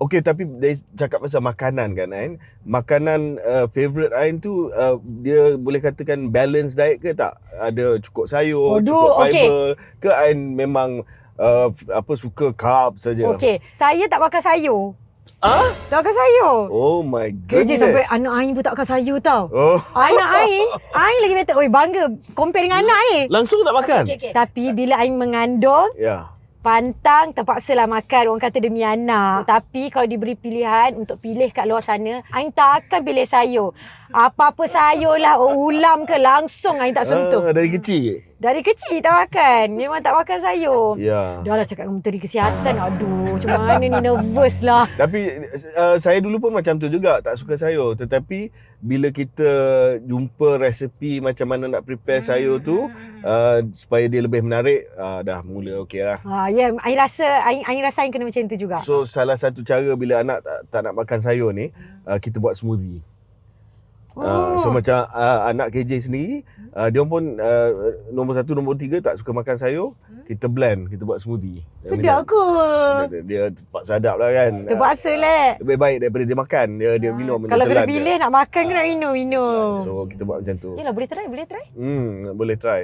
Okay tapi dari cakap pasal makanan kan Ain Makanan uh, favourite Ain tu uh, Dia boleh katakan balance diet ke tak? Ada cukup sayur, Aduh, cukup fiber Ke Ain memang uh, apa suka carb saja? Okey, saya tak makan sayur. Ah? Tak makan sayur. Oh my Kerja goodness sampai anak Ain pun tak makan sayur tau. Oh Anak Ain, Ain lagi better. Oi, bangga compare dengan anak ni. Langsung tak makan? Okey, okey. Tapi bila Ain mengandung, Ya pantang terpaksalah makan orang kata demi anak. Tapi kalau diberi pilihan untuk pilih kat luar sana, Ain tak akan pilih sayur. Apa-apa sayur lah, oh, ulam ke langsung Ain tak sentuh. ah, Dari kecil? Dari kecil tak makan. Memang tak makan sayur. Ya Dah lah cakap dengan menteri kesihatan. Aduh, macam mana ni nervous lah. Tapi uh, saya dulu pun macam tu juga tak suka sayur tetapi bila kita jumpa resepi macam mana nak prepare sayur tu uh, supaya dia lebih menarik uh, dah mula okey lah. Ha, ya, Ain rasa Ain rasa Ain kena macam tu juga. So salah satu cara bila anak tak, tak nak makan sayur ni uh, kita buat smoothie. Uh, so macam uh, anak KJ sendiri uh, dia pun uh, nombor satu nombor tiga tak suka makan sayur kita blend kita buat smoothie Sedap ke? dia, dia terpaksa sadap lah kan Terpaksa lah. lebih baik daripada dia makan dia dia minum Kalau kena telan dia. pilih nak makan ke nak minum, minum. So kita buat macam tu. Yelah boleh try, boleh try. Hmm, boleh try.